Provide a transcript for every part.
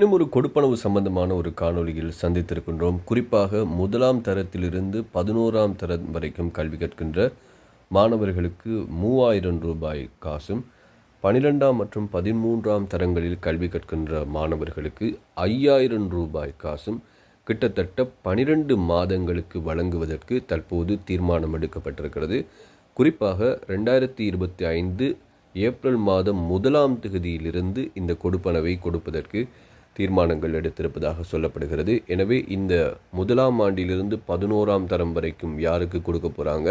இன்னும் ஒரு கொடுப்பனவு சம்பந்தமான ஒரு காணொளியில் சந்தித்திருக்கின்றோம். குறிப்பாக முதலாம் தரத்திலிருந்து பதினோராம் தரம் வரைக்கும் கல்வி கற்கின்ற மாணவர்களுக்கு மூவாயிரம் ரூபாய் காசும் பனிரெண்டாம் மற்றும் பதிமூன்றாம் தரங்களில் கல்வி கற்கின்ற மாணவர்களுக்கு ஐயாயிரம் ரூபாய் காசும் கிட்டத்தட்ட பனிரெண்டு மாதங்களுக்கு வழங்குவதற்கு தற்போது தீர்மானம் எடுக்கப்பட்டிருக்கிறது. குறிப்பாக ரெண்டாயிரத்தி இருபத்தி ஐந்து ஏப்ரல் மாதம் முதலாம் தேதியிலிருந்து இந்த கொடுப்பனவை கொடுப்பதற்கு தீர்மானங்கள் எடுத்திருப்பதாக சொல்லப்படுகிறது. எனவே இந்த முதலாம் ஆண்டிலிருந்து பதினோராம் தரம் வரைக்கும் யாருக்கு கொடுக்க போகிறாங்க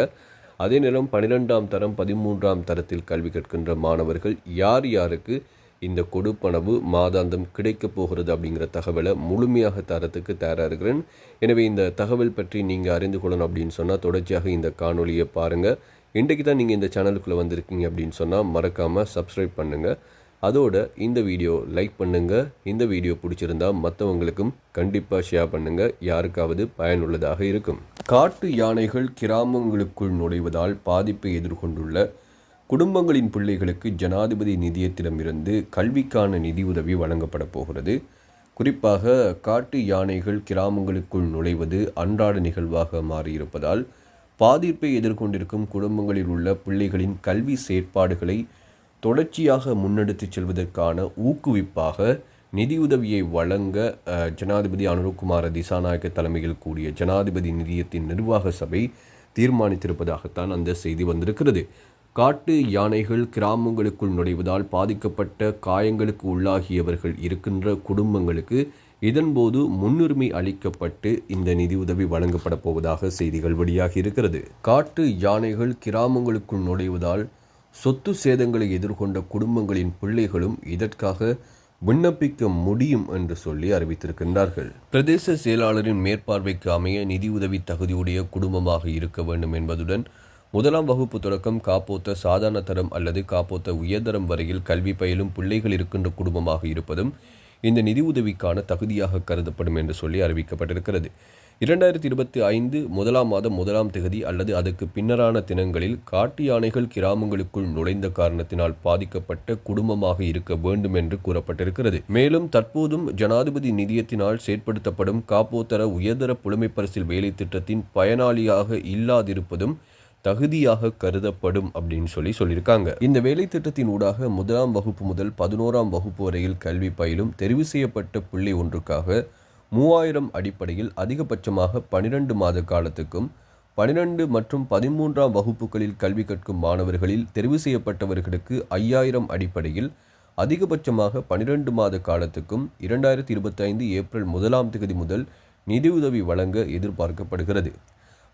அதே நேரம் பன்னிரெண்டாம் தரம் பதிமூன்றாம் தரத்தில் கல்வி கற்கின்ற மாணவர்கள் யார் யாருக்கு இந்த கொடுப்பனவு மாதாந்தம் கிடைக்கப் போகிறது அப்படிங்கிற தகவலை முழுமையாக தரத்துக்கு தயாராக இருக்கிறேன். எனவே இந்த தகவல் பற்றி நீங்கள் அறிந்து கொள்ளணும் அப்படின்னு சொன்னால் தொடர்ச்சியாக இந்த காணொலியை பாருங்கள் இன்றைக்கு தான் நீங்கள் இந்த சேனலுக்குள்ளே வந்திருக்கீங்க அப்படின்னு சொன்னால் மறக்காமல் சப்ஸ்கிரைப் பண்ணுங்கள் அதோட இந்த வீடியோ லைக் பண்ணுங்கள் இந்த வீடியோ பிடிச்சிருந்தா மற்றவங்களுக்கும் கண்டிப்பாக ஷேர் பண்ணுங்கள் யாருக்காவது பயனுள்ளதாக இருக்கும். காட்டு யானைகள் கிராமங்களுக்குள் நுழைவதால் பாதிப்பை எதிர்கொண்டுள்ள குடும்பங்களின் பிள்ளைகளுக்கு ஜனாதிபதி நிதியத்திடமிருந்து கல்விக்கான நிதியுதவி வழங்கப்பட போகிறது. குறிப்பாக காட்டு யானைகள் கிராமங்களுக்குள் நுழைவது அன்றாட நிகழ்வாக மாறியிருப்பதால் பாதிப்பை எதிர்கொண்டிருக்கும் குடும்பங்களில் உள்ள பிள்ளைகளின் கல்வி செயற்பாடுகளை தொடர்ச்சியாக முன்னெடுத்துச் செல்வதற்கான ஊக்குவிப்பாக நிதியுதவியை வழங்க ஜனாதிபதி அனுருகுமார திசாநாயக்க தலைமையில் கூடிய ஜனாதிபதி நிதியத்தின் நிர்வாக சபை தீர்மானித்திருப்பதாகத்தான் அந்த செய்தி வந்திருக்கிறது. காட்டு யானைகள் கிராமங்களுக்குள் நுழைவதால் பாதிக்கப்பட்ட காயங்களுக்கு உள்ளாகியவர்கள் இருக்கின்ற குடும்பங்களுக்கு இதன்போது முன்னுரிமை அளிக்கப்பட்டு இந்த நிதியுதவி வழங்கப்பட போவதாக செய்திகள் வெளியாகி இருக்கிறது. காட்டு யானைகள் கிராமங்களுக்குள் நுழைவதால் சொத்து சேதங்களை எதிர்கொண்ட குடும்பங்களின் பிள்ளைகளும் இதற்காக விண்ணப்பிக்க முடியும் என்று சொல்லி அறிவித்திருக்கின்றார்கள். பிரதேச செயலாளரின் மேற்பார்வைக்கு அமைய நிதியுதவி தகுதியுடைய குடும்பமாக இருக்க வேண்டும் என்பதுடன் முதலாம் வகுப்பு தொடக்கம் காப்போத்த சாதாரண தரம் அல்லது காப்போத்த உயர்தரம் வரையில் கல்வி பயிலும் பிள்ளைகள் இருக்கின்ற குடும்பமாக இருப்பதும் இந்த நிதியுதவிக்கான தகுதியாக கருதப்படும் என்று சொல்லி அறிவிக்கப்பட்டிருக்கிறது. இரண்டாயிரத்தி இருபத்தி ஐந்து முதலாம் மாதம் முதலாம் தேதி அல்லது அதற்கு பின்னரான தினங்களில் காட்டு யானைகள் கிராமங்களுக்குள் நுழைந்த காரணத்தினால் பாதிக்கப்பட்ட குடும்பமாக இருக்க வேண்டும் என்று கூறப்பட்டிருக்கிறது. மேலும் தற்போதும் ஜனாதிபதி நிதியத்தினால் செயற்படுத்தப்படும் காப்போத்தர உயர்தர புலமை பரிசில் வேலை திட்டத்தின் பயனாளியாக இல்லாதிருப்பதும் தகுதியாக கருதப்படும் அப்படின்னு சொல்லி சொல்லியிருக்காங்க. இந்த வேலை திட்டத்தின் ஊடாக முதலாம் வகுப்பு முதல் பதினோராம் வகுப்பு வரையில் கல்வி பயிலும் தெரிவு செய்யப்பட்ட பிள்ளை ஒன்றுக்காக மூவாயிரம் அடிப்படையில் அதிகபட்சமாக பனிரெண்டு மாத காலத்துக்கும் பனிரெண்டு மற்றும் பதிமூன்றாம் வகுப்புகளில் கல்வி கற்கும் மாணவர்களில் தெரிவு செய்யப்பட்டவர்களுக்கு ஐயாயிரம் அடிப்படையில் அதிகபட்சமாக பனிரெண்டு மாத காலத்துக்கும் இரண்டாயிரத்தி இருபத்தைந்து ஏப்ரல் முதலாம் தேதி முதல் நிதியுதவி வழங்க எதிர்பார்க்கப்படுகிறது.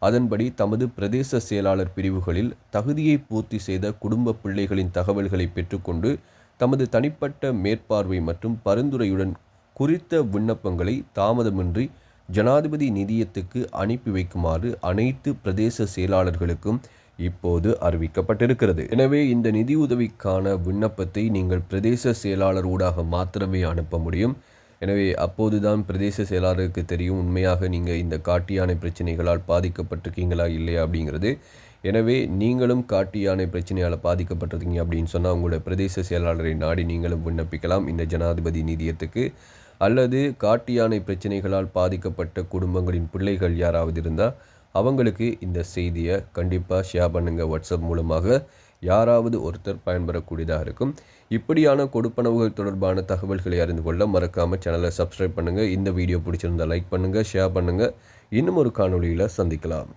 அதன்படி தமது பிரதேச செயலாளர் பிரிவுகளில் தகுதியை பூர்த்தி செய்த குடும்ப பிள்ளைகளின் தகவல்களை பெற்றுக்கொண்டு தமது தனிப்பட்ட மேற்பார்வை மற்றும் பரிந்துரையுடன் குறித்த விண்ணப்பங்களை தாமதமின்றி ஜனாதிபதி நிதியத்துக்கு அனுப்பி வைக்குமாறு அனைத்து பிரதேச செயலாளர்களுக்கும் இப்போது அறிவிக்கப்பட்டிருக்கிறது. எனவே இந்த நிதியுதவிக்கான விண்ணப்பத்தை நீங்கள் பிரதேச செயலாளர் ஊடாக மாத்திரமே அனுப்ப முடியும். எனவே அப்போதுதான் பிரதேச செயலாளருக்கு தெரியும் உண்மையாக நீங்கள் இந்த காட்டு யானை பிரச்சனைகளால் பாதிக்கப்பட்டிருக்கீங்களா இல்லையா அப்படிங்கிறது. எனவே நீங்களும் காட்டு யானை பிரச்சனையால் பாதிக்கப்பட்டிருக்கீங்க அப்படின்னு சொன்னால் உங்களோட பிரதேச செயலாளரை நாடி நீங்களும் விண்ணப்பிக்கலாம். இந்த ஜனாதிபதி நிதியத்துக்கு அல்லது காட்டு யானை பிரச்சனைகளால் பாதிக்கப்பட்ட குடும்பங்களின் பிள்ளைகள் யாராவது இருந்தால் அவங்களுக்கு இந்த செய்தியை கண்டிப்பாக ஷேர் பண்ணுங்கள் வாட்ஸ்அப் மூலமாக யாராவது ஒருத்தர் பயன்பெறக்கூடியதாக இருக்கும். இப்படியான கொடுப்பனவுகள் தொடர்பான தகவல்களை அறிந்து கொள்ள மறக்காமல் சேனலை சப்ஸ்கிரைப் பண்ணுங்கள் இந்த வீடியோ பிடிச்சிருந்தா லைக் பண்ணுங்கள் ஷேர் பண்ணுங்கள் இன்னும் ஒரு காணொளியில் சந்திக்கலாம்.